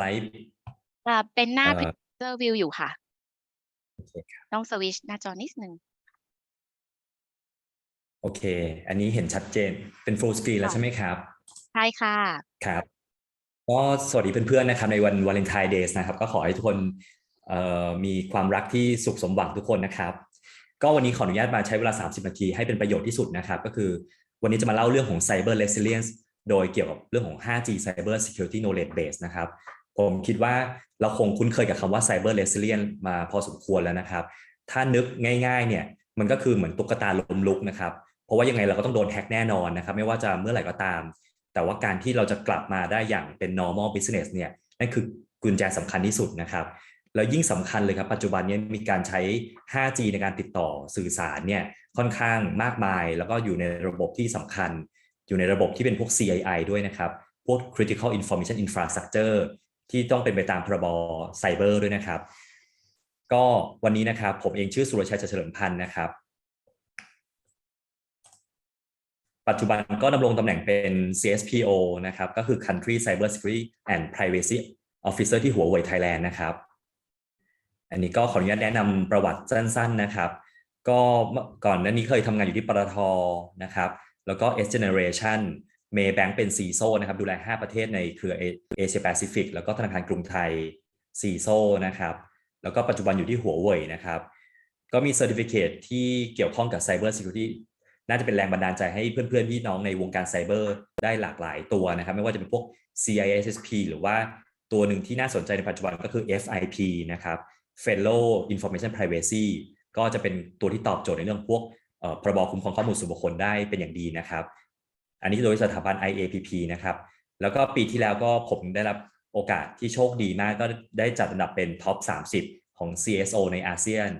ไลด์อ่าเป็นหน้า เอ่อ Picture View อยู่ค่ะ โอเคครับต้องสวิตช์หน้าจอนิดนึง โอเค อันนี้เห็นชัดเจนเป็น full screen แล้วค่ะ ใช่ไหมครับ ใช่ค่ะ ครับก็สวัสดีเพื่อนๆนะครับในวันวาเลนไทน์เดย์นะครับ ก็ขอให้ทุกคนเอ่อมีความรักที่สุขสมหวังทุกคนนะครับ ก็วันนี้ขออนุญาตมาใช้เวลา 30 นาทีให้เป็นประโยชน์ที่สุดนะครับ ก็คือวันนี้จะมาเล่าเรื่องของ Cyber Resilience โดยเกี่ยวกับเรื่องของ 5G Cyber Security Knowledge Base นะครับ ผมคิดว่าเราคงคุ้นเคยกับคำว่า Cyber Resilience มาพอสมควรแล้วนะครับ ถ้านึกง่ายๆเนี่ยมันก็คือเหมือนตุ๊กตาล้มลุกนะครับ เพราะว่ายังไงเราก็ต้องโดนแฮ็กแน่นอนนะครับ ไม่ว่าจะเมื่อไหร่ก็ตาม แต่ว่าการที่เราจะกลับมาได้อย่างเป็น normal business เนี่ยนั่นคือกุญแจสำคัญที่สุดนะครับแล้วยิ่งสำคัญเลยครับปัจจุบันนี้มีการใช้ 5G ในการติดต่อสื่อสารเนี่ยค่อนข้างมากมาย แล้วก็อยู่ในระบบที่สำคัญ อยู่ในระบบที่เป็นพวก CII ด้วยนะครับ พวก critical information infrastructure ที่ต้องเป็นไปตามพรบไซเบอร์ด้วยนะครับ ก็วันนี้นะครับ ผมเองชื่อสุรชัยเฉลิมพันธ์นะครับ ปัจจุบันก็ดำรงตำแหน่งเป็น CSPO นะครับ ก็คือ Country Cyber Security and Privacy Officer ที่หัวเว่ยไทยแลนด์นะครับ อันนี้ก็ขออนุญาตแนะนำประวัติสั้น ๆนะครับ ก็เมื่อก่อนหนั้นนี้เคยทำงานอยู่ที่ปตทนะครับ แล้วก็ S Generation Maybank เป็น CISO นะครับดูแล 5 ประเทศในเครือเอเชียแปซิฟิกแล้วก็ธนาคารกรุงไทย CISO นะครับ แล้วก็ปัจจุบันอยู่ที่หัวเว่ยนะครับ ก็มี Certificate ที่เกี่ยวข้องกับ Cyber Security น่าจะเป็นแรงบันดาลใจให้เพื่อนๆ พี่น้องในวงการไซเบอร์ได้หลากหลายตัวนะครับ ไม่ว่าจะเป็นพวก CISSP หรือว่าตัวหนึ่งที่น่าสนใจในปัจจุบันก็คือ FIP นะครับ Fellow Information Privacy ก็จะเป็นตัวที่ตอบโจทย์ในเรื่องพวกเอ่อพรบคุ้มครองข้อมูลส่วนบุคคลได้เป็นอย่างดีนะครับ อันนี้โดยสถาบัน IAPP นะครับ แล้วก็ปีที่แล้วก็ผมได้รับโอกาสที่โชคดีมากก็ได้จัดอันดับเป็นท็อป 30 ของ CSO ในอาเซียน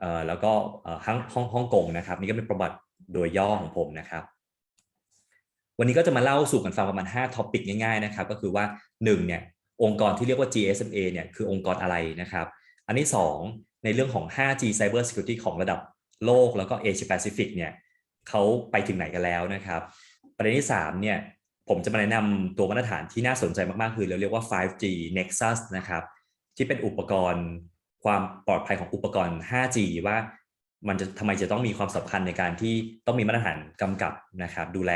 เอ่อแล้วก็เอ่อฮ่องฮ่องฮ่องกงนะครับ นี่ก็เป็นประวัติโดยย่อของผมนะครับ วันนี้ก็จะมาเล่าสู่กันฟังประมาณ5ท็อปิกง่ายๆนะครับ ก็คือว่า1เนี่ยองค์กรที่เรียกว่า GSMA เนี่ยคือองค์กรอะไรนะครับ อันที่ 2 ในเรื่องของ 5G Cyber Security ของระดับโลกแล้วก็ Asia Pacific เนี่ยเขาไปถึงไหนกันแล้วนะครับ ประเด็นที่3เนี่ยผมจะมาแนะนำตัวมาตรฐานที่น่าสนใจมากๆ คือเราเรียกว่า 5G Nexus นะครับที่เป็นอุปกรณ์ความปลอดภัยของอุปกรณ์ 5G ว่ามันจะทำไมจะต้องมีความสำคัญในการที่ต้องมีมาตรฐานกำกับนะครับดูแล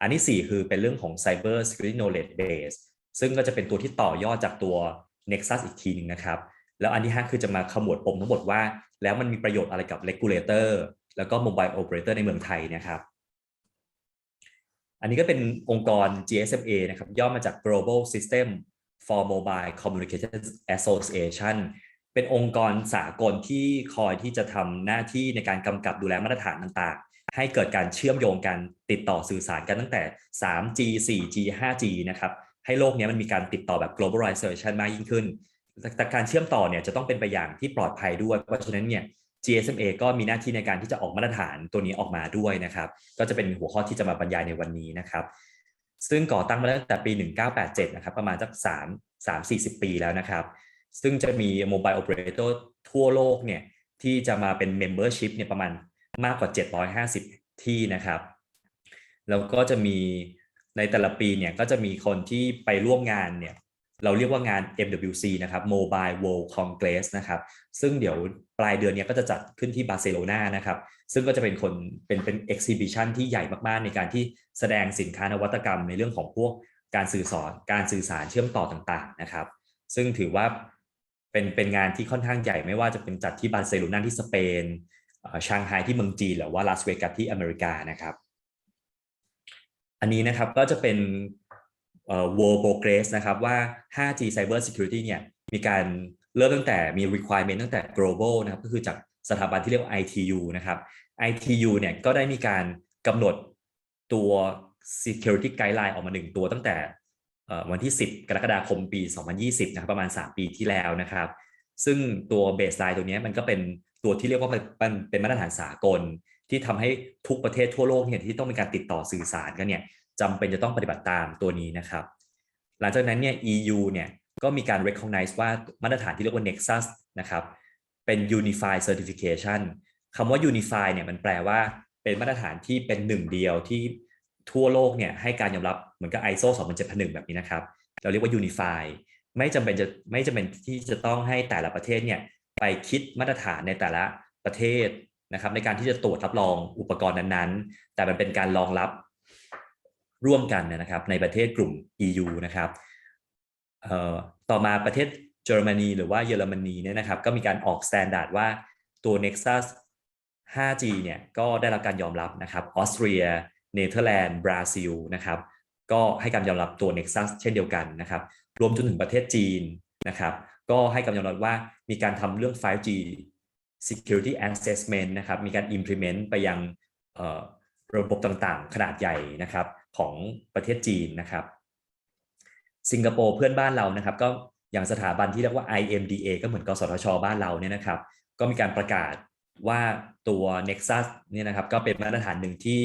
อันที่ 4 คือเป็นเรื่องของ Cyber Security Knowledge Base ซึ่งก็จะเป็นตัวที่ต่อยอดจากตัว Nexus อีกทีหนึงนะครับ แล้วอันที่ 5 คือจะมาขมวดปมทั้งหมดว่า แล้วมันมีประโยชน์อะไรกับ Regulator แล้วก็ Mobile Operator ในเมืองไทยนะครับ อันนี้ก็เป็นองค์กร GSMA นะครับย่อมาจาก Global System for Mobile Communication Association เป็นองค์กรสากลที่คอยที่จะทำหน้าที่ในการกำกับดูแลมาตรฐานต่างๆ ให้เกิดการเชื่อมโยงกันติดต่อสื่อสารกันตั้งแต่ 3G 4G 5G นะครับให้โลกนี้มันมีการติดต่อแบบ globalization มากยิ่งขึ้น แต่การเชื่อมต่อเนี่ยจะต้องเป็นไปอย่างที่ปลอดภัยด้วย เพราะฉะนั้นเนี่ย GSMA ก็มีหน้าที่ในการที่จะออกมาตรฐานตัวนี้ออกมาด้วยนะครับ ก็จะเป็นหัวข้อที่จะมาบรรยายในวันนี้นะครับ ซึ่งก่อตั้งมาตั้งแต่ปี 1987 นะครับ ประมาณสัก3 3 40 ปีแล้วนะครับ ซึ่งจะมี Mobile Operator ทั่วโลกเนี่ยที่จะมาเป็น Membership เนี่ยประมาณมากกว่า 750 ที่นะครับ แล้วก็จะมีในแต่ละปีเนี่ยก็จะมีคนที่ไปร่วมงานเนี่ย เราเรียกว่างาน MWC นะครับ Mobile World Congress นะครับซึ่งเดี๋ยวปลายเดือนนี้ก็จะจัดขึ้นที่บาร์เซโลนานะครับซึ่งก็จะเป็นคนเป็นเป็น exhibition ที่ใหญ่มากๆ ในการที่แสดงสินค้านวัตกรรมในเรื่องของพวกการสื่อสารการสื่อสารเชื่อมต่อต่างๆนะครับ ซึ่งถือว่าเป็นเป็นงานที่ค่อนข้างใหญ่ไม่ว่าจะเป็นจัดที่บาร์เซโลนาที่สเปนชางไฮที่เมืองจีนหรือว่าลาสเวกัสที่อเมริกานะครับ อันนี้นะครับก็จะเป็น world progress นะครับว่า 5G cyber security เนี่ยมีการเริ่มตั้งแต่มี requirement ตั้งแต่ global นะครับก็คือจากสถาบันที่เรียกว่า ITU นะครับ ITU เนี่ยก็ได้มีการกำหนดตัว security guideline ออกมาหนึ่งตัวตั้งแต่วันที่ 10 กรกฎาคมปี 2020 นะครับประมาณ 3 ปีที่แล้วนะครับ ซึ่งตัว baseline ตัวนี้มันก็เป็นตัวที่เรียกว่าเป็นเป็นมาตรฐานสากล ที่ทำให้ทุกประเทศทั่วโลกเนี่ยที่ต้องมีการติดต่อสื่อสารกันเนี่ย จำเป็นจะต้องปฏิบัติตามตัวนี้นะครับ หลังจากนั้นเนี่ย EU เนี่ยก็มีการ recognize ว่ามาตรฐานที่เรียกว่า Nexus นะครับเป็น Unified Certification คำว่า Unify เนี่ยมันแปลว่าเป็นมาตรฐานที่เป็นหนึ่งเดียวที่ทั่วโลกเนี่ยให้การยอมรับเหมือนกับ ISO 27001 แบบนี้นะครับ เราเรียกว่า Unify ไม่จำเป็นจะไม่จำเป็นที่จะต้องให้แต่ละประเทศเนี่ยไปคิดมาตรฐานในแต่ละประเทศนะครับในการที่จะตรวจรับรองอุปกรณ์นั้นๆ แต่มันเป็นการรองรับ ร่วมกันนะครับในประเทศกลุ่ม EU นะครับต่อมาประเทศเยอรมนีหรือว่าเยอรมนีเนี่ยนะครับก็มีการออกสแตนดาร์ดว่าตัว Nexus 5G เนี่ยก็ได้รับการยอมรับนะครับออสเตรียเนเธอร์แลนด์บราซิลนะครับก็ให้การยอมรับตัว Nexus เช่นเดียวกันนะครับรวมจนถึงประเทศจีนนะครับก็ให้การยอมรับว่ามีการทำเรื่อง 5G security assessment นะครับมีการ implement ไปยังระบบต่างๆ ขนาดใหญ่นะครับ ของประเทศจีนนะครับ สิงคโปร์เพื่อนบ้านเรานะครับ ก็อย่างสถาบันที่เรียกว่า IMDA ก็เหมือนกสทช บ้านเราเนี่ยนะครับ ก็มีการประกาศว่าตัว Nexus เนี่ยนะครับก็เป็นมาตรฐานหนึ่งที่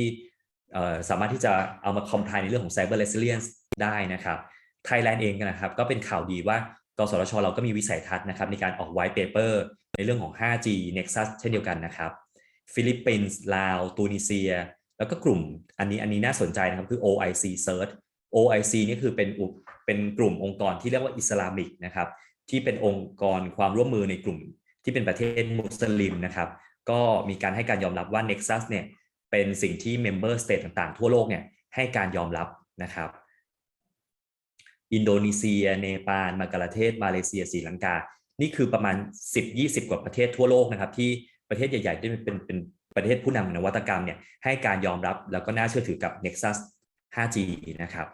สามารถที่จะเอามา comply ในเรื่องของ cyber resilience ได้นะครับไทยแลนด์เองนะครับ ก็เป็นข่าวดีว่ากสทช เราก็มีวิสัยทัศน์นะครับในการออกไว t ์เปเปอร์ในเรื่องของ 5G Nexus เช่นเดียวกันนะครับ ฟิลิปปินส์ลาวตูนิเซีย แล้วก็กลุ่มอันนี้อันนี้น่าสนใจนะครับคือ OIC Search OIC นี่คือเป็นอุเป็นกลุ่มองค์กรที่เรียกว่าอิสลามิกนะครับที่เป็นองค์กรความร่วมมือในกลุ่มที่เป็นประเทศมุสลิมนะครับ ก็มีการให้การยอมรับว่า Nexus เนี่ยเป็นสิ่งที่ Member State ต่างๆ ทั่วโลกเนี่ยให้การยอมรับนะครับ อินโดนีเซีย เนปาลมากาเทศ มาเลเซียศรีลังกา นี่คือประมาณ 10-20 กว่าประเทศทั่วโลกนะครับ ที่ประเทศใหญ่ๆที่เป็นเป็น ประเทศผู้นำนวัตกรรมเนี่ยให้การยอมรับแล้วก็น่าเชื่อถือกับ Nexus 5G นะครับ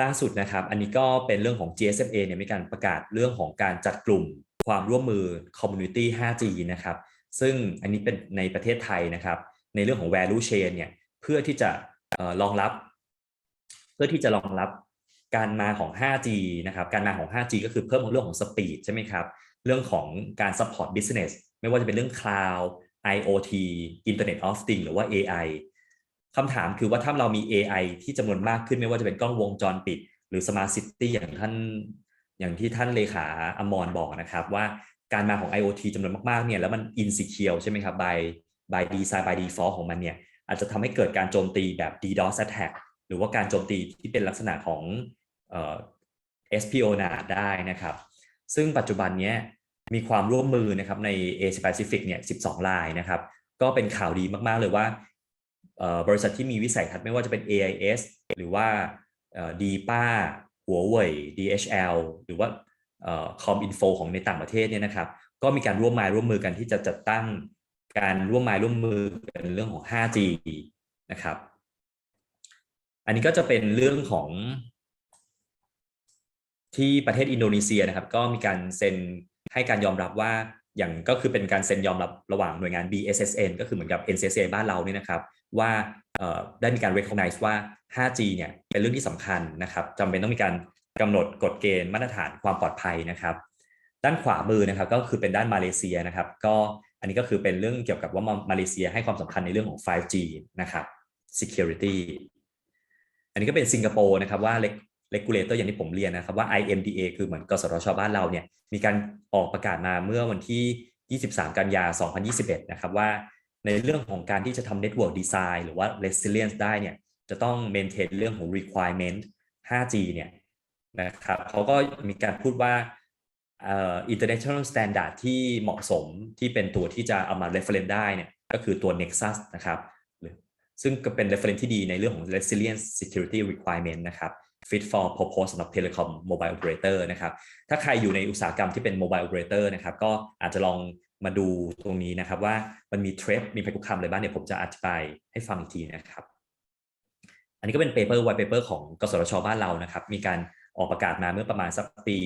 ล่าสุดนะครับ อันนี้ก็เป็นเรื่องของ GSMA เนี่ยมีการประกาศเรื่องของการจัดกลุ่มความร่วมมือ Community 5G นะครับ ซึ่งอันนี้เป็นในประเทศไทยนะครับ ในเรื่องของ value chain เนี่ยเพื่อที่จะออรองรับ เพื่อที่จะรองรับการมาของ 5G นะครับ การมาของ 5G ก็คือเพิ่มเรื่องของ speed ใช่ไหมครับ เรื่องของการ support business ไม่ว่าจะเป็นเรื่อง cloud IoT Internet of Things หรือว่า AI คำถามคือว่าถ้าเรามี AI ที่จำนวนมากขึ้นไม่ว่าจะเป็นกล้องวงจรปิด หรือ Smart City อย่างท่านอย่างที่ท่านเลขาอมรบอกนะครับ ว่าการมาของ IoT จำนวนมากๆเนี่ยแล้วมัน insecure ใช่ไหมครับ by by design by default ของมันเนี่ยอาจจะทำให้เกิดการโจมตีแบบ DDoS attack หรือว่าการโจมตีที่เป็นลักษณะของเอ่อ espionage ได้นะครับ ซึ่งปัจจุบันเนี้ย มีความร่วมมือนะครับใน Asia Pacific เนี่ย 12รายนะครับ ก็เป็นข่าวดีมากๆเลยว่าบริษัทที่มีวิสัยทัศน์ไม่ว่าจะเป็น AIS หรือว่าดีป้าหัวเว่ย DHL หรือว่าคอมอินโฟของในต่างประเทศเนี่ยนะครับ ก็มีการร่วมมือร่วมมือกันที่จะจัดตั้งการร่วมมือร่วมมือกันเรื่องของ 5G นะครับ อันนี้ก็จะเป็นเรื่องของที่ประเทศอินโดนีเซียนะครับ ก็มีการเซ็น ให้การยอมรับว่าอย่างก็คือเป็นการเซ็นยอมรับระหว่างหน่วยงาน BSSN ก็คือเหมือนกับ NCSA บ้านเราเนี่ยนะครับ ว่าได้มีการ recognize ว่า 5G เนี่ยเป็นเรื่องที่สำคัญนะครับจำเป็นต้องมีการกำหนดกฎเกณฑ์มาตรฐานความปลอดภัยนะครับ ด้านขวามือนะครับก็คือเป็นด้านมาเลเซียนะครับ ก็อันนี้ก็คือเป็นเรื่องเกี่ยวกับว่ามาเลเซียให้ความสำคัญในเรื่องของ 5G นะครับ security อันนี้ก็เป็นสิงคโปร์นะครับว่า regulator อย่างที่ผมเรียนนะครับว่า IMDA คือเหมือนกสทชบ้านเราเนี่ยมีการออกประกาศมาเมื่อวันที่ 23 กันยา 2021 นะครับว่าในเรื่องของการที่จะทำ network design หรือว่า resilience ได้เนี่ยจะต้อง maintain เรื่องของ requirement 5G เนี่ยนะครับเขาก็มีการพูดว่า uh, international standard ที่เหมาะสมที่เป็นตัวที่จะเอามา reference ได้เนี่ยก็คือตัว Nexus นะครับซึ่งก็เป็น reference ที่ดีในเรื่องของ resilience security requirement นะครับ fit for purpose สำหรับ telecom mobile operator นะครับ ถ้าใครอยู่ในอุตสาหกรรมที่เป็น mobile operator นะครับ ก็อาจจะลองมาดูตรงนี้นะครับว่ามันมีเทรดมีภัยคุกคามอะไรบ้างเนี่ยผมจะอธิบายให้ฟังอีกทีนะครับ อันนี้ก็เป็น paper white paper ของกสทชบ้านเรานะครับ มีการออกประกาศมาเมื่อประมาณสักปี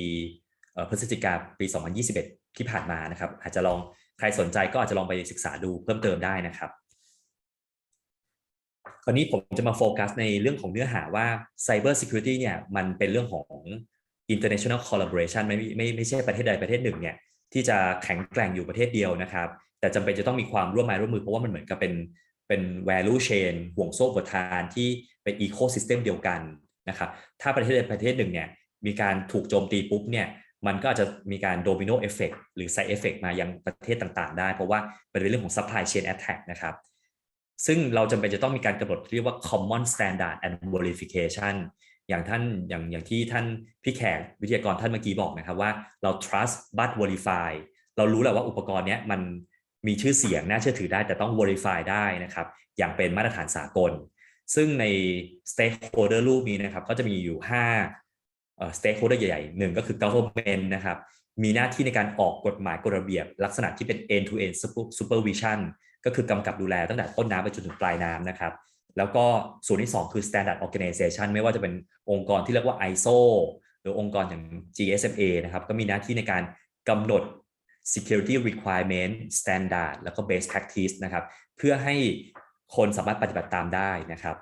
พฤศจิกาปี 2021 ที่ผ่านมานะครับ อาจจะลองใครสนใจก็อาจจะลองไปศึกษาดูเพิ่มเติมได้นะครับ คราวนี้ผมจะมาโฟกัสในเรื่องของเนื้อหาว่า Cyber Security เนี่ยมันเป็นเรื่องของ international collaboration ไม่ไม่ไม่ใช่ประเทศใดประเทศหนึ่งเนี่ยที่จะแข็งแกร่งอยู่ประเทศเดียวนะครับ แต่จำเป็นจะต้องมีความร่วมมือร่วมมือเพราะว่ามันเหมือนกับเป็นเป็น value chain ห่วงโซ่ประทานที่เป็น ecosystem เดียวกันนะครับถ้าประเทศใดประเทศหนึ่งเนี่ยมีการถูกโจมตีปุ๊บเนี่ยมันก็อาจจะมีการ domino effect หรือ side effect มายังประเทศต่างๆ ได้ เพราะว่าเป็นเรื่องของ supply chain attack นะครับ ซึ่งเราจำเป็นจะต้องมีการกำหนดเรียกว่า common standard and verification อย่างท่านอย่างอย่างที่ท่านพี่แขกวิทยากรท่านเมื่อกี้บอกนะครับว่าเรา trust but verify เรารู้แหละว่าอุปกรณ์เนี้ยมันมีชื่อเสียงน่าเชื่อถือได้แต่ต้อง verify ได้นะครับ อย่างเป็นมาตรฐานสากล ซึ่งใน stakeholder รูปนี้นะครับก็จะมีอยู่5เอ่อ stakeholder ใหญ่ๆหนึ่งก็คือ government นะครับ มีหน้าที่ในการออกกฎหมายกฎระเบียบ ลักษณะที่เป็น end to end supervision ก็คือกำกับดูแลตั้งแต่ต้นน้ำไปจนถึงปลายน้ำนะครับ แล้วก็ส่วนที่ 2 คือ standard organization ไม่ว่าจะเป็นองค์กรที่เรียกว่า ISO หรือองค์กรอย่าง GSMA นะครับก็มีหน้าที่ในการกำหนด security requirement standard แล้วก็ best practice นะครับเพื่อให้คนสามารถปฏิบัติตามได้นะครับ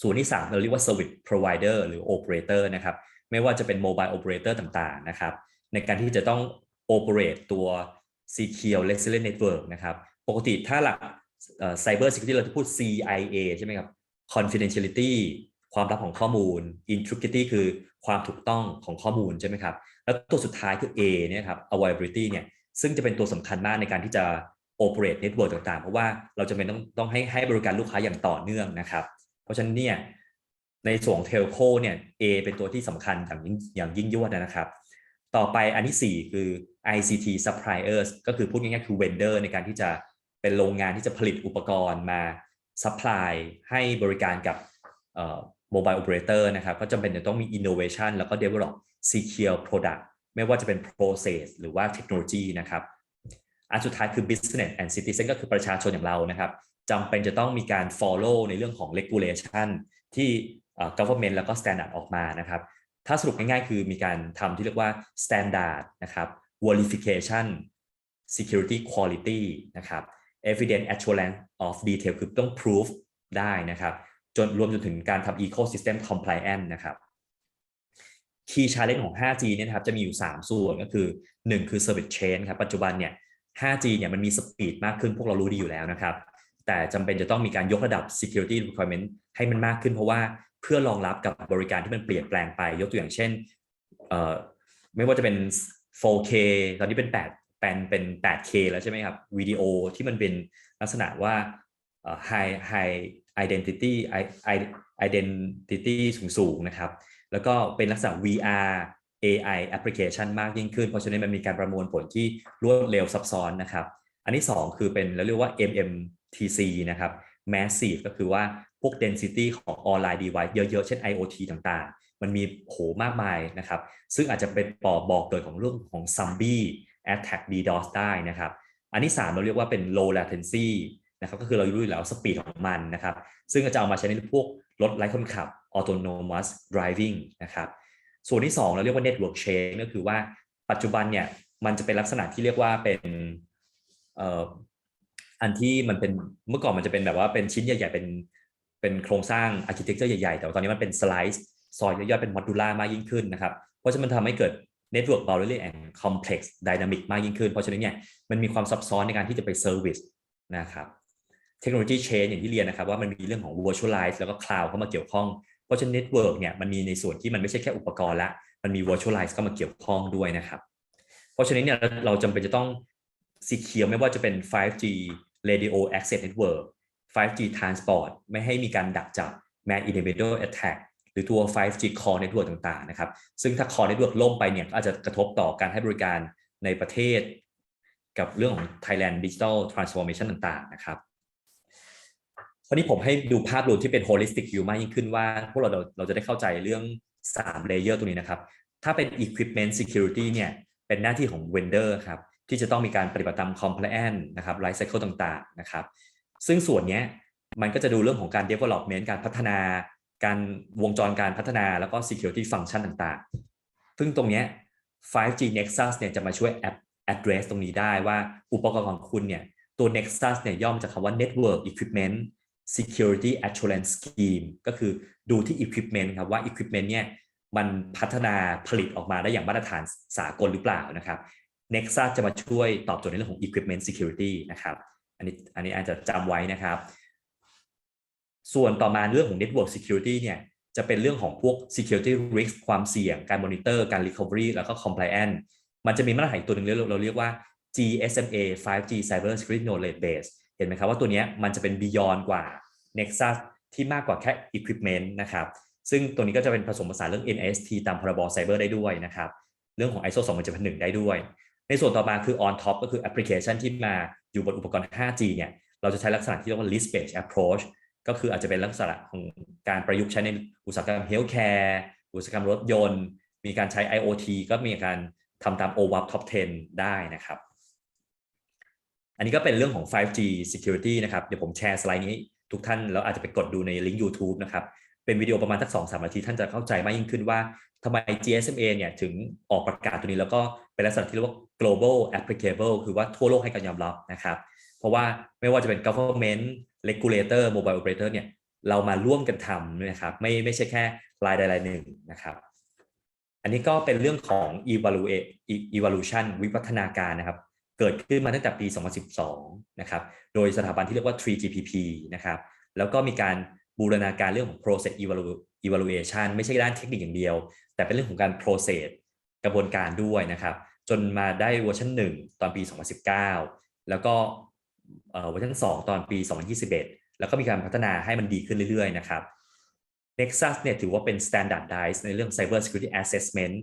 ส่วนที่ 3 เราเรียกว่า service provider หรือ operator นะครับไม่ว่าจะเป็น mobile operator ต่างๆนะครับในการที่จะต้อง operate ตัว secure resilient network นะครับ ปกติถ้าหลัก cyber security เราจะพูด CIA ใช่ไหมครับ confidentiality ความลับของข้อมูล integrity คือความถูกต้องของข้อมูลใช่ไหมครับ แล้วตัวสุดท้ายคือ A เนี่ยครับ availability เนี่ย ซึ่งจะเป็นตัวสำคัญมากในการที่จะ operate network ต่างๆ เพราะว่าเราจะเป็นต้องต้องให้ให้บริการลูกค้าอย่างต่อเนื่องนะครับ เพราะฉะนั้นเนี่ยในส่วนของ telco เนี่ย A เป็นตัวที่สำคัญอย่างยิ่งอย่างยิ่งยวดนะครับ ต่อไปอันที่ 4 คือ ICT suppliers ก็คือพูดง่ายๆคือ vendor ในการที่จะ เป็นโรงงานที่จะผลิตอุปกรณ์มา supply ให้บริการกับ mobile operator นะครับก็จำเป็นจะต้องมี innovation แล้วก็ develop secure product ไม่ว่าจะเป็น process หรือว่า technology นะครับอันสุดท้ายคือ business and citizen ก็คือประชาชนอย่างเรานะครับจำเป็นจะต้องมีการ follow ในเรื่องของ regulation ที่ government แล้วก็ standard ออกมานะครับ ถ้าสรุปง่ายๆ คือมีการทำที่เรียกว่า standard นะครับ verification security quality นะครับ evidence assurance of detail คือต้อง proof ได้นะครับ จนรวมจนถึงการทำ ecosystem compliant นะครับ key challenge ของ 5G เนี่ยนะครับ จะมีอยู่ 3 ส่วนก็คือ 1 คือ service chain ครับ ปัจจุบันเนี่ย 5G เนี่ยมันมีสปีดมากขึ้นพวกเรารู้ดีอยู่แล้วนะครับ แต่จำเป็นจะต้องมีการยกระดับ security requirement ให้มันมากขึ้นเพราะว่าเพื่อรองรับกับบริการที่มันเปลี่ยนแปลงไป ยกตัวอย่างเช่น ไม่ว่าจะเป็น 4K ตอนนี้เป็น 8 เป็นเป็น 8K แล้วใช่ไหมครับวิดีโอที่มันเป็นลักษณะว่า high high identity identity สูงๆนะครับ แล้วก็เป็นลักษณะ VR AI application มากยิ่งขึ้น เพราะฉะนั้นมันมีการประมวลผลที่รวดเร็วซับซ้อนนะครับ อันที่ 2 คือเป็นเราเรียกว่า MMTC นะครับ massive ก็คือว่าพวก density ของ online device เยอะๆ เช่น IoT ต่างๆ มันมีโหมากมายนะครับ ซึ่งอาจจะเป็นปอบอกเกิดของเรื่องของ zombie attack DDoS ได้นะครับ อันที่3เราเรียกว่าเป็น low latency นะครับก็คือเรารู้อยู่แล้วสปีดของมันนะครับ ซึ่งจะเอามาใช้ในพวกรถไร้คนขับ autonomous driving นะครับ ส่วนที่ 2 เราเรียกว่า network chain ก็คือว่าปัจจุบันเนี่ยมันจะเป็นลักษณะที่เรียกว่าเป็นเอ่ออันที่มันเป็นเมื่อก่อนมันจะเป็นแบบว่าเป็นชิ้นใหญ่ ๆ เป็นเป็นโครงสร้าง architecture ใหญ่ ๆ แต่ตอนนี้มันเป็นสไลด์ซอยย่อยๆเป็น modular มากยิ่งขึ้นนะครับ เพราะฉะนั้นมันทำให้เกิด network boundary and complex dynamic มากยิ่งขึ้น เพราะฉะนั้นเนี่ยมันมีความซับซ้อนในการที่จะไป service นะครับเทคโนโลยี chain อย่างที่เรียนนะครับว่ามันมีเรื่องของ virtualize แล้วก็ cloud เข้ามาเกี่ยวข้อง เพราะฉะนั้น network เนี่ยมันมีในส่วนที่มันไม่ใช่แค่อุปกรณ์ละมันมี virtualize เข้ามาเกี่ยวข้องด้วยนะครับ เพราะฉะนั้นเนี่ยเราจำเป็นจะต้อง secure ไม่ว่าจะเป็น 5G radio access network 5G transport ไม่ให้มีการดักจับ man individual attack หรือตัว 5G core network ต่างๆนะครับ ซึ่งถ้า core network ล่มไปเนี่ยก็อาจจะกระทบต่อการให้บริการในประเทศ กับเรื่องของ Thailand Digital Transformation ต่างๆนะครับวันนี้ผมให้ดูภาพรวมที่เป็น holistic view มากยิ่งขึ้นว่า พวกเราเราจะได้เข้าใจเรื่อง3 layer ตัวนี้นะครับ ถ้าเป็น equipment security เนี่ยเป็นหน้าที่ของ vendor ครับที่จะต้องมีการปฏิบัติตาม compliance นะครับ life cycle ต่างๆนะครับ ซึ่งส่วนนี้มันก็จะดูเรื่องของการ development การพัฒนา การวงจรการพัฒนาแล้วก็ security function ต่างๆ ซึ่งตรงนี้ 5G Nexus เนี่ยจะมาช่วย address ตรงนี้ได้ว่าอุปกรณ์ของคุณเนี่ย ตัว Nexus เนี่ยย่อมจากคำว่า network equipment security assurance scheme ก็คือดูที่ equipment ครับว่า equipment เนี่ยมันพัฒนาผลิตออกมาได้อย่างมาตรฐานสากลหรือเปล่านะครับ Nexus จะมาช่วยตอบโจทย์ในเรื่องของ equipment security นะครับ อันนี้อันนี้อาจจะจำไว้นะครับ ส่วนต่อมาเรื่องของ network security เนี่ยจะเป็นเรื่องของพวก security risk ความเสี่ยง การ monitor การ recovery แล้วก็ compliance มันจะมีมาตรฐานตัวหนึ่งเราเรียกว่า GSMA 5G Cyber Security Knowledge Base เห็นไหมครับว่าตัวนี้มันจะเป็น beyond กว่า Nexus ที่มากกว่าแค่ equipment นะครับ ซึ่งตัวนี้ก็จะเป็นผสมผสานเรื่อง NIST ตามพรบไซเบอร์ได้ด้วยนะครับ เรื่องของ ISO 27001 ได้ด้วย ในส่วนต่อมาคือ on top ก็คือแอปพลิเคชันที่มาอยู่บนอุปกรณ์ 5G เนี่ย เราจะใช้ลักษณะที่เรียกว่า list based approach ก็คืออาจจะเป็นลักษณะของการประยุกต์ใช้ในอุตสาหกรรม healthcare อุตสาหกรรมรถยนต์ มีการใช้ IoT ก็มีการทำตาม OWASP Top 10 ได้นะครับ อันนี้ก็เป็นเรื่องของ 5G security นะครับ เดี๋ยวผมแชร์สไลด์นี้ให้ทุกท่านแล้วอาจจะไปกดดูในลิงก์ YouTube นะครับ เป็นวิดีโอประมาณสักสองสามนาที ท่านจะเข้าใจมากยิ่งขึ้นว่าทำไม GSMA เนี่ยถึงออกประกาศตัวนี้แล้วก็เป็นลักษณะที่เรียกว่า global applicable คือว่าทั่วโลกให้การยอมรับนะครับ เพราะว่าไม่ว่าจะเป็น government regulator mobile operator เนี่ยเรามาร่วมกันทำนะครับไม่ไม่ใช่แค่รายใดรายหนึ่งนะครับ อันนี้ก็เป็นเรื่องของ evaluate evolution วิวัฒนาการนะครับ เกิดขึ้นมาตั้งแต่ปี 2012 นะครับโดยสถาบันที่เรียกว่า 3GPP นะครับแล้วก็มีการบูรณาการเรื่องของ process evaluation ไม่ใช่ด้านเทคนิคอย่างเดียว แต่เป็นเรื่องของการ process กระบวนการด้วยนะครับ จนมาได้เวอร์ชัน1 ตอนปี 2019 แล้วก็ เวอร์ชัน2 ตอนปี 2021 แล้วก็มีการพัฒนาให้มันดีขึ้นเรื่อยๆ นะครับ Nexus เนี่ยถือว่าเป็น standardize ในเรื่อง cyber security assessment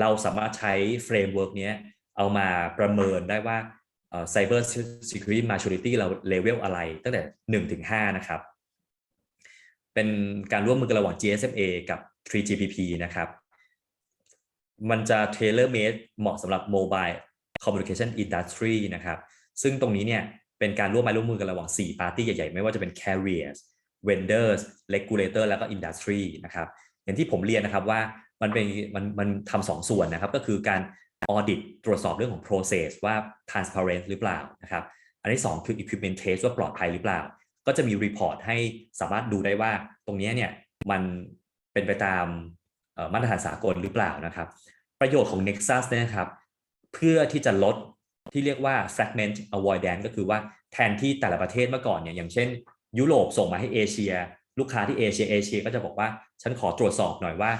เราสามารถใช้ framework เนี้ยเอามาประเมินได้ว่า cyber security maturity เรา level อะไร ตั้งแต่ 1 ถึง 5 นะครับ เป็นการร่วมมือกันระหว่าง GSMA กับ 3GPP นะครับ มันจะ tailor made เหมาะสำหรับ mobile communication industry นะครับ ซึ่งตรงนี้เนี่ย เป็นการร่วมไม้ร่วมมือกันระหว่าง4 party ใหญ่ๆ ไม่ว่าจะเป็น carriers vendors regulator แล้วก็ industry นะครับอย่างที่ผมเรียนนะครับว่ามันเป็นมันมันทำสองส่วนนะครับ ก็คือการ audit ตรวจสอบเรื่องของ process ว่า transparent หรือเปล่านะครับ อันที่ 2 คือ equipment test ว่าปลอดภัยหรือเปล่า ก็จะมี report ให้สามารถดูได้ว่าตรงนี้เนี่ยมันเป็นไปตามมาตรฐานสากลหรือเปล่านะครับ ประโยชน์ของ Nexus เนี่ยนะครับ เพื่อที่จะลด ที่เรียกว่า fragment avoidance ก็คือว่าแทนที่แต่ละประเทศเมื่อก่อนเนี่ยอย่างเช่น ยุโรปส่งมาให้เอเชีย ลูกค้าที่เอเชียเอเชียก็จะบอกว่าฉันขอตรวจสอบหน่อยว่า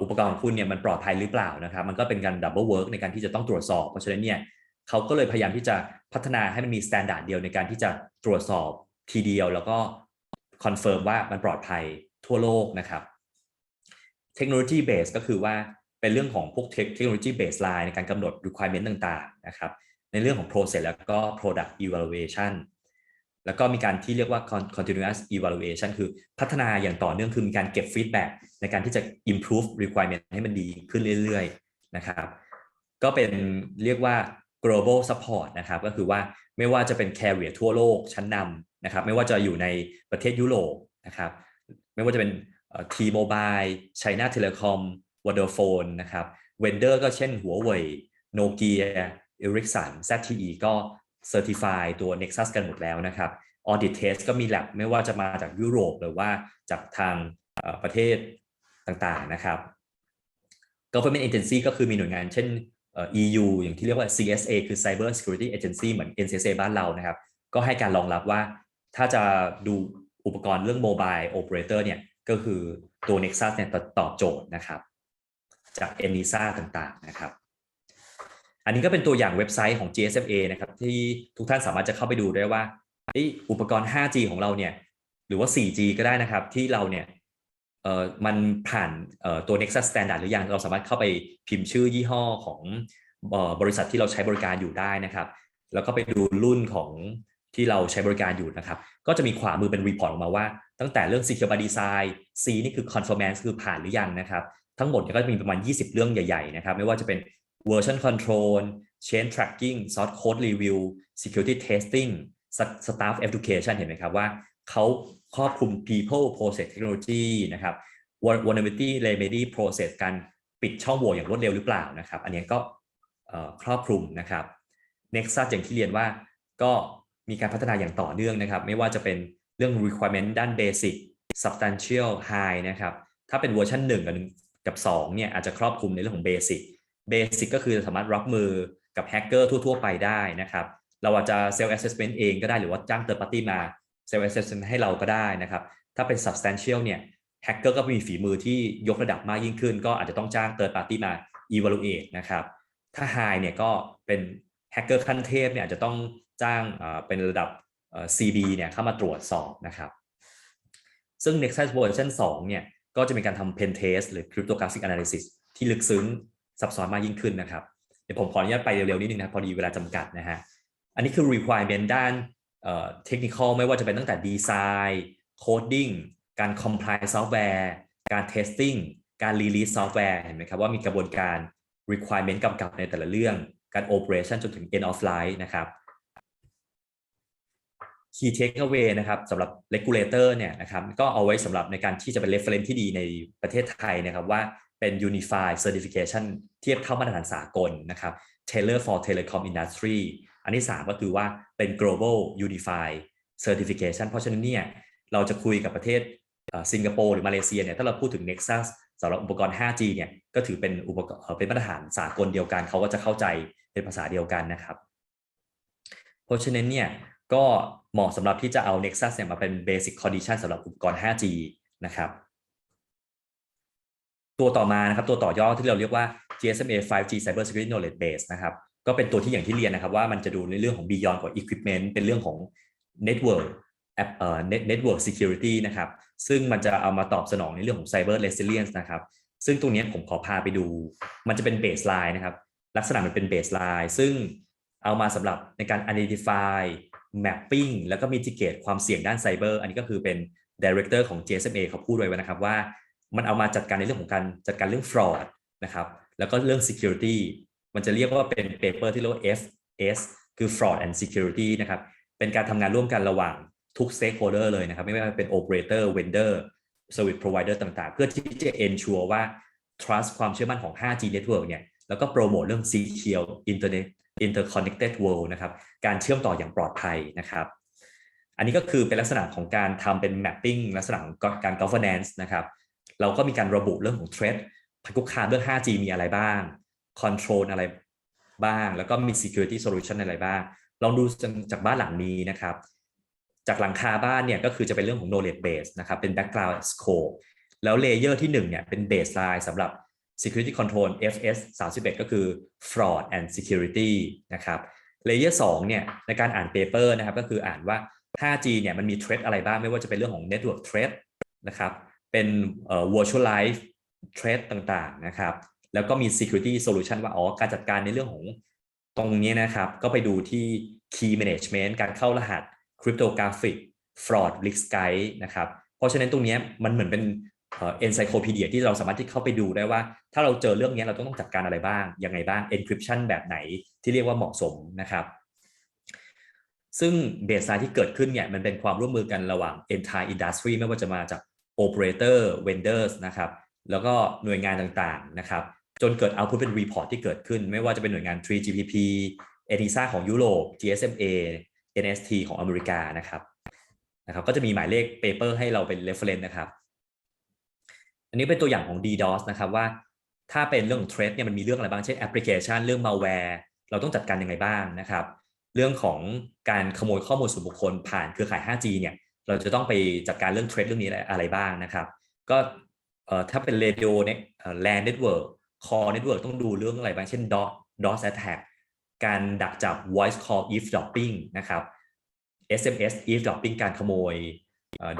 อุปกรณ์ของคุณเนี่ยมันปลอดภัยหรือเปล่านะครับมันก็เป็นการดับเบิลเวิร์กในการที่จะต้องตรวจสอบ เพราะฉะนั้นเนี่ยเขาก็เลยพยายามที่จะพัฒนาให้มันมีมาตรฐานเดียวในการที่จะตรวจสอบทีเดียว แล้วก็คอนเฟิร์มว่ามันปลอดภัยทั่วโลกนะครับเทคโนโลยีเบสก็คือว่า เป็นเรื่องของพวกเทคโนโลยีเบสไลน์ในการกำหนด requirement ต่างๆนะครับในเรื่องของ process แล้วก็ product evaluation แล้วก็มีการที่เรียกว่า continuous evaluation คือพัฒนาอย่างต่อเนื่องคือมีการเก็บ feedback ในการที่จะ improve requirement ให้มันดีขึ้นเรื่อยๆนะครับก็เป็นเรียกว่า global support นะครับก็คือว่าไม่ว่าจะเป็น carrier ทั่วโลกชั้นนำนะครับไม่ว่าจะอยู่ในประเทศยุโรปนะครับไม่ว่าจะเป็น T-Mobile China Telecom Vodafone นนะครับ vendor ก็เช่นหัวเว่ย Nokia Ericsson ZTE ก็ Certify ตัว Nexus กันหมดแล้วนะครับ Audit Test ก็มี lab ไม่ว่าจะมาจากยุโรปหรือว่าจากทางประเทศต่างๆนะครับ Government Agency ก็คือมีหน่วยงานเช่น EU อย่างที่เรียกว่า CSA คือ Cyber Security Agency เหมือน NCSA บ้านเรานะครับ ก็ให้การรองรับว่าถ้าจะดูอุปกรณ์เรื่อง Mobile Operator เนี่ย ก็คือตัว Nexus เนี่ยตอบโจทย์นะครับ จาก ENISA ต่างๆนะครับ อันนี้ก็เป็นตัวอย่างเว็บไซต์ของ GSMA นะครับที่ทุกท่านสามารถจะเข้าไปดูได้ว่าอุปกรณ์ 5G ของเราเนี่ยหรือว่า 4G ก็ได้นะครับที่เราเนี่ยเอ่อมันผ่านเอ่อตัว Nexus Standard หรือยังเราสามารถเข้าไปพิมพ์ชื่อยี่ห้อของบริษัทที่เราใช้บริการอยู่ได้นะครับ แล้วก็ไปดูรุ่นของที่เราใช้บริการอยู่นะครับ ก็จะมีขวามือเป็นรีพอร์ตออกมาว่า ตั้งแต่เรื่อง Secure by Design C นี่คือ Conformance คือผ่านหรือยังนะครับ ทั้งหมดก็จะมีประมาณ 20 เรื่องใหญ่ๆนะครับ ไม่ว่าจะเป็น version control change tracking source code review security testing staff education เห็นไหมครับว่าเขาครอบคลุม people process technology นะครับ vulnerability remedy process การปิดช่องโหว่อย่างรวดเร็วหรือเปล่านะครับ อันนี้ก็ครอบคลุมนะครับ Nexus อย่างที่เรียนว่าก็มีการพัฒนาอย่างต่อเนื่องนะครับ ไม่ว่าจะเป็นเรื่อง requirement ด้าน basic substantial high นะครับ ถ้าเป็นเวอร์ชัน1กับ กับ2เนี่ยอาจจะครอบคลุมในเรื่องของ basic basic ก็คือสามารถรับมือกับแฮกเกอร์ทั่ว ๆ ไปได้นะครับเราอาจจะ self assessment เองก็ได้หรือว่าจ้าง third party มา self assessment ให้เราก็ได้นะครับถ้าเป็น substantial เนี่ยแฮกเกอร์ก็มีฝีมือที่ยกระดับมากยิ่งขึ้น ก็อาจจะต้องจ้าง third party มา evaluate นะครับถ้า high เนี่ยก็เป็นแฮกเกอร์ขั้นเทพเนี่ยอาจจะต้องจ้างเป็นระดับ CB เนี่ยเข้ามาตรวจสอบนะครับ ซึ่ง Nexus version 2เนี่ย ก็จะมีการทำ pen test หรือ cryptographic analysis ที่ลึกซึ้งซับซ้อนมากยิ่งขึ้นนะครับ เดี๋ยวผมขออนุญาตไปเร็วๆนิดนึงนะพอดีเวลาจำกัดนะฮะ อันนี้คือ requirement ด้านเอ่อ technical ไม่ว่าจะเป็นตั้งแต่ design coding การ compile software การ testing การ release software เห็นไหมครับว่ามีกระบวนการ requirement กำกับในแต่ละเรื่องการ operation จนถึง end of life นะครับ key takeaway นะครับสำหรับ regulator เนี่ยนะครับก็เอาไว้สำหรับในการที่จะเป็น reference ที่ดีในประเทศไทยนะครับว่าเป็น unified certification เทียบเท่ามาตรฐานสากลนะครับ Tailor for Telecom Industry อันที่ 3 ก็คือว่าเป็น global unified certification เพราะฉะนั้นเนี่ยเราจะคุยกับประเทศสิงคโปร์หรือมาเลเซียเนี่ยถ้าเราพูดถึง Nexus สำหรับอุปกรณ์ 5G เนี่ยก็ถือเป็นอุปกรณ์เป็นมาตรฐานสากลเดียวกัน เขาก็จะเข้าใจเป็นภาษาเดียวกันนะครับ เพราะฉะนั้นเนี่ย ก็เหมาะสำหรับที่จะเอา Nexus เนี่ยมาเป็น basic condition สำหรับอุปกรณ์ 5G นะครับ ตัวต่อมานะครับตัวต่อยอดที่เราเรียกว่า GSMA 5G Cyber Security Knowledge Base นะครับก็เป็นตัวที่อย่างที่เรียนนะครับว่ามันจะดูในเรื่องของ beyond กว่า equipment เป็นเรื่องของ network แอปเอ่อ Network security นะครับซึ่งมันจะเอามาตอบสนองในเรื่องของ cyber resilience นะครับซึ่งตรงนี้ผมขอพาไปดู มันจะเป็น baseline นะครับลักษณะมันเป็น baseline ซึ่งเอามาสำหรับในการ identify mapping แล้วก็ mitigate ความเสี่ยงด้านไซเบอร์อันนี้ก็คือเป็น director ของ GSMA เขาพูดไว้นะครับว่า มันเอามาจัดการในเรื่องของการจัดการเรื่อง fraud นะครับแล้วก็เรื่อง security มันจะเรียกว่าเป็น paper ที่เรียกว่า FS คือ fraud and security นะครับเป็นการทำงานร่วมกันระหว่างทุก stakeholder เลยนะครับ ไม่ว่าจะเป็น operator vendor service provider ต่างๆ เพื่อที่จะ ensure ว่า trust ความเชื่อมั่นของ 5G network เนี่ยแล้วก็โปรโมทเรื่อง secure internet interconnected world นะครับ การเชื่อมต่ออย่างปลอดภัยนะครับ อันนี้ก็คือเป็นลักษณะของการทำเป็น mapping ลักษณะของการ governance นะครับ เราก็มีการระบุเรื่องของ threat ภัยคุกคามเรื่อง 5G มีอะไรบ้าง control อะไรบ้าง แล้วก็มี security solution อะไรบ้าง ลองดูจากบ้านหลังนี้นะครับ จากหลังคาบ้านเนี่ยก็คือจะเป็นเรื่องของ knowledge base นะครับ เป็น background scope แล้วเลเยอร์ที่1เนี่ยเป็น baseline สำหรับ security control FS 31 ก็คือ fraud and security นะครับเลเยอร์2เนี่ยในการอ่าน paper นะครับก็คืออ่านว่า 5G เนี่ยมันมี threat อะไรบ้างไม่ว่าจะเป็นเรื่องของ network threat นะครับ เป็นเอ่อ virtualize threat ต่างๆนะครับ แล้วก็มี security solution ว่าอ๋อการจัดการในเรื่องของตรงนี้นะครับ ก็ไปดูที่ key management การเข้ารหัส cryptographic fraud risk guide นะครับ เพราะฉะนั้นตรงนี้มันเหมือนเป็น เอ่อ encyclopedia ที่เราสามารถที่เข้าไปดูได้ว่า ถ้าเราเจอเรื่องนี้เราต้องจัดการอะไรบ้าง ยังไงบ้าง encryption แบบไหนที่เรียกว่าเหมาะสมนะครับ ซึ่งเบสไลน์ที่เกิดขึ้นเนี่ยมันเป็นความร่วมมือกันระหว่าง entire industry ไม่ว่าจะมาจาก operator vendors นะครับ แล้วก็หน่วยงานต่างๆนะครับ จนเกิด output เป็น report ที่เกิดขึ้น ไม่ว่าจะเป็นหน่วยงาน 3GPP ENISA ของยุโรป GSMA NST ของอเมริกานะครับนะครับ ก็จะมีหมายเลข paper ให้เราเป็น reference นะครับ นนี้เป็นตัวอย่างของ DDoS นะครับว่า ถ้าเป็นเรื่องของ threat เนี่ยมันมีเรื่องอะไรบ้างเช่น application เรื่อง malware เราต้องจัดการยังไงบ้างนะครับ เรื่องของการขโมยข้อมูลส่วนบุคคลผ่านเครือข่าย 5G เนี่ยเราจะต้องไปจัดการเรื่อง threat เรื่องนี้อะไรบ้างนะครับ ก็ถ้าเป็น radio net เอ่อ LAN network core network ต้องดูเรื่องอะไรบ้าง เช่น DOS DOS attack การดักจับ voice call eavesdropping นะครับ SMS eavesdropping การขโมย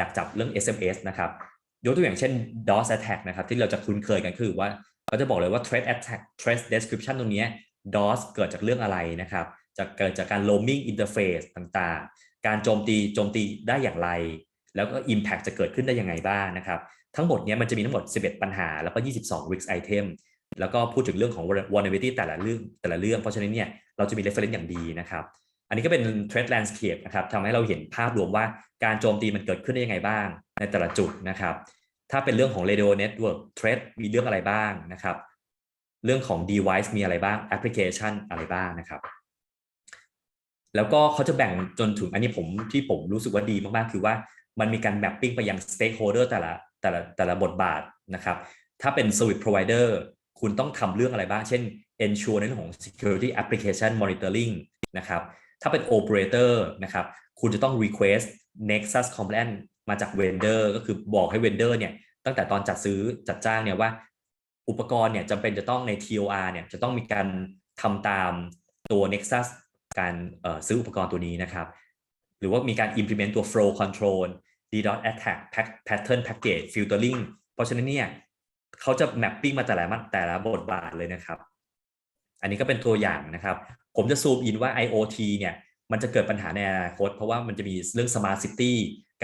ดักจับเรื่อง SMS นะครับ ยกตัวอย่างเช่น DOS attack นะครับที่เราจะคุ้นเคยกันคือว่าเขาจะบอกเลยว่า threat attack threat description ตรงนี้ DOS เกิดจากเรื่องอะไรนะครับจะเกิดจากการ roaming interface ต่างๆ การโจมตีโจมตีได้อย่างไร แล้วก็ impact จะเกิดขึ้นได้ยังไงบ้างนะครับ ทั้งหมดนี้มันจะมีทั้งหมด 11 ปัญหา แล้วก็ 22 risk item แล้วก็พูดถึงเรื่องของ vulnerability แต่ละเรื่องแต่ละเรื่อง เพราะฉะนั้นเนี่ยเราจะมี reference อย่างดีนะครับ อันนี้ก็เป็น threat landscape นะครับทำให้เราเห็นภาพรวมว่าการโจมตีมันเกิดขึ้นได้ยังไงบ้าง ในแต่ละจุดนะครับ ถ้าเป็นเรื่องของ radio network threat มีเรื่องอะไรบ้างนะครับ เรื่องของ device มีอะไรบ้าง application อะไรบ้างนะครับ แล้วก็เขาจะแบ่งจนถึงอันนี้ผมที่ผมรู้สึกว่าดีมากๆ คือว่ามันมีการ mapping ไปยัง stakeholder แต่ละแต่ละแต่ละบทบาทนะครับ ถ้าเป็น service provider คุณต้องทำเรื่องอะไรบ้าง เช่น ensure ในเรื่องของ security application monitoring นะครับ ถ้าเป็น operator นะครับ คุณจะต้อง request nexus compliant มาจาก vendor ก็คือบอกให้ vendor เนี่ยตั้งแต่ตอนจัดซื้อจัดจ้างเนี่ยว่า อุปกรณ์เนี่ยจำเป็นจะต้องใน TOR เนี่ยจะต้องมีการทำตามตัว nexus การซื้ออุปกรณ์ตัวนี้นะครับ หรือว่ามีการ implement ตัว flow control DDoS attack pattern package filtering เพราะฉะนั้นเนี่ยเขาจะแมปปิ้งมาแต่ละมาแต่ละบทบาทเลยนะครับ อันนี้ก็เป็นตัวอย่างนะครับ ผมจะซูมอินว่า IoT เนี่ยมันจะเกิดปัญหาในอนาคต เพราะว่ามันจะมีเรื่อง Smart City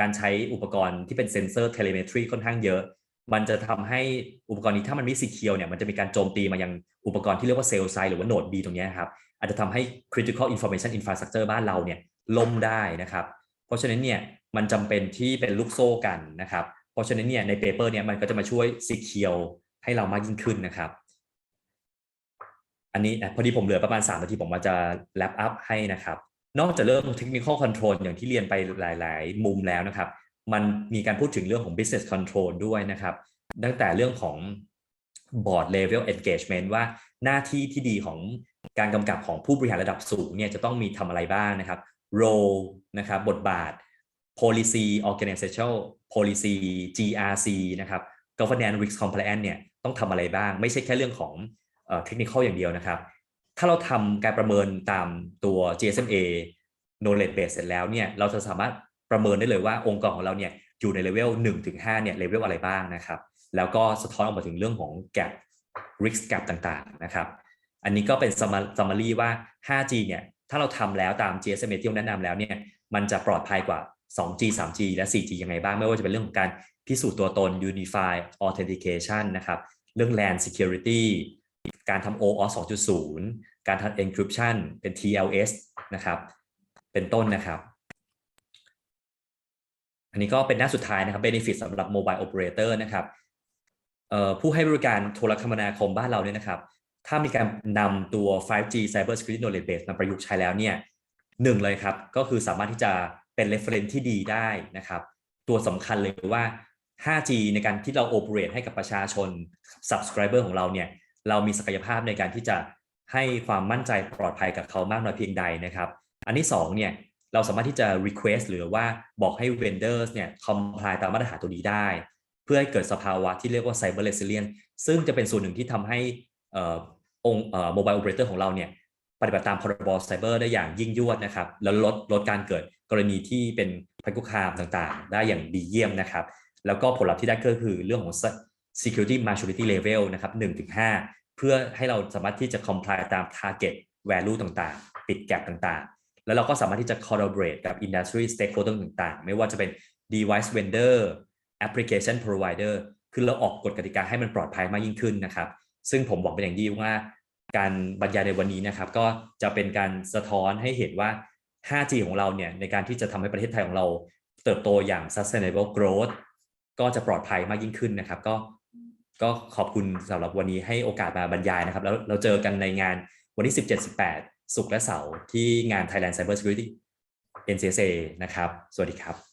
การใช้อุปกรณ์ที่เป็นเซนเซอร์เทเลเมตรีค่อนข้างเยอะ มันจะทำให้อุปกรณ์นี้ถ้ามันไม่สีเคียวเนี่ยมันจะมีการโจมตีมายังอุปกรณ์ที่เรียกว่าเซลล์ไซหรือว่าโนด B ตรงนี้ครับอาจจะทำให้ critical information infrastructure บ้านเราเนี่ยล่มได้นะครับ เพราะฉะนั้นเนี่ยมันจำเป็นที่เป็นลูกโซ่กันนะครับ เพราะฉะนั้นเนี่ยในเปเปอร์เนี่ยมันก็จะมาช่วย secure ให้เรามากยิ่งขึ้นนะครับ อันนี้พอดีผมเหลือประมาณ3นาทีผมมาจะ wrap up ให้นะครับ นอกจากเรื่อง technical control อย่างที่เรียนไปหลาย ๆ มุมแล้วนะครับ มันมีการพูดถึงเรื่องของ business control ด้วยนะครับ ตั้งแต่เรื่องของ board level engagement ว่าหน้าที่ที่ดีของการกำกับของผู้บริหารระดับสูงเนี่ยจะต้องมีทำอะไรบ้างนะครับ role นะครับบทบาท policy organizational policy GRC นะครับ governance risk compliance เนี่ยต้องทำอะไรบ้าง ไม่ใช่แค่เรื่องของเอ่อ technical อย่างเดียวนะครับ ถ้าเราทำการประเมินตามตัว GSMA knowledge base เสร็จแล้วเนี่ยเราจะสามารถประเมินได้เลยว่าองค์กรของเราเนี่ยอยู่ในเลเวล1ถึง5เนี่ยเลเวลอะไรบ้างนะครับ แล้วก็สะท้อนออกมาถึงเรื่องของ gap risk gap ต่างๆนะครับ อันนี้ก็เป็น summary ว่า 5G เนี่ยถ้าเราทำแล้วตาม GSMA ที่เราแนะนำแล้วเนี่ยมันจะปลอดภัยกว่า 2G 3G และ 4G ยังไงบ้าง ไม่ว่าจะเป็นเรื่องของการพิสูจน์ตัวตน Unify Authentication นะครับ เรื่อง LAN Security การทำ OAuth 2.0 การทำ Encryption เป็น TLS นะครับ เป็นต้นนะครับ อันนี้ก็เป็นหน้าสุดท้ายนะครับ Benefit สำหรับ Mobile Operator นะครับผู้ให้บริการโทรคมนาคมบ้านเราเนี่ยนะครับ ถ้ามีการนำตัว 5G Cyber Security Knowledge Base มาประยุกต์ใช้แล้วเนี่ยหนึ่งเลยครับ ก็คือสามารถที่จะเป็น reference ที่ดีได้นะครับ ตัวสำคัญเลยว่า 5G ในการที่เรา operate ให้กับประชาชน subscriber ของเราเนี่ย เรามีศักยภาพในการที่จะให้ความมั่นใจปลอดภัยกับเขามากน้อยเพียงใดนะครับ อันที่สองเนี่ยเราสามารถที่จะ request หรือว่าบอกให้ vendors เนี่ย comply ตามมาตรฐานตัวนี้ได้ เพื่อให้เกิดสภาวะที่เรียกว่า cyber resilience ซึ่งจะเป็นส่วนหนึ่งที่ทำให้อองค์เอ่อ mobile operator ของเราเนี่ยปฏิบัติตามพรบไซเบอร์ได้อย่างยิ่งยวดนะครับ แล้วลดลดการเกิดกรณีที่เป็นภัยคุกคามต่างๆ ได้อย่างดีเยี่ยมนะครับ แล้วก็ผลลัพธ์ที่ได้ก็คือเรื่องของ security maturity level นะครับ1-5 เพื่อให้เราสามารถที่จะ comply ตาม target value ต่างๆ ปิด gap ต่างๆ แล้วเราก็สามารถที่จะ collaborate กับ industry stakeholder ต่างๆ ไม่ว่าจะเป็น device vendor application provider คือเราออกกฎกติกาให้มันปลอดภัยมากยิ่งขึ้นนะครับ ซึ่งผมบอกเป็นอย่างยิ่งว่าการบรรยายในวันนี้นะครับ ก็จะเป็นการสะท้อนให้เห็นว่า 5G ของเราเนี่ยในการที่จะทำให้ประเทศไทยของเรา เติบโตอย่าง sustainable growth ก็จะปลอดภัยมากยิ่งขึ้นนะครับ ก็ ก็ขอบคุณสำหรับวันนี้ให้โอกาสมาบรรยายนะครับ แล้วเราเจอกันในงานวันที่ 17-18ศุกร์และเสาร์ที่งาน Thailand Cyber Security NCSA นะครับ สวัสดีครับ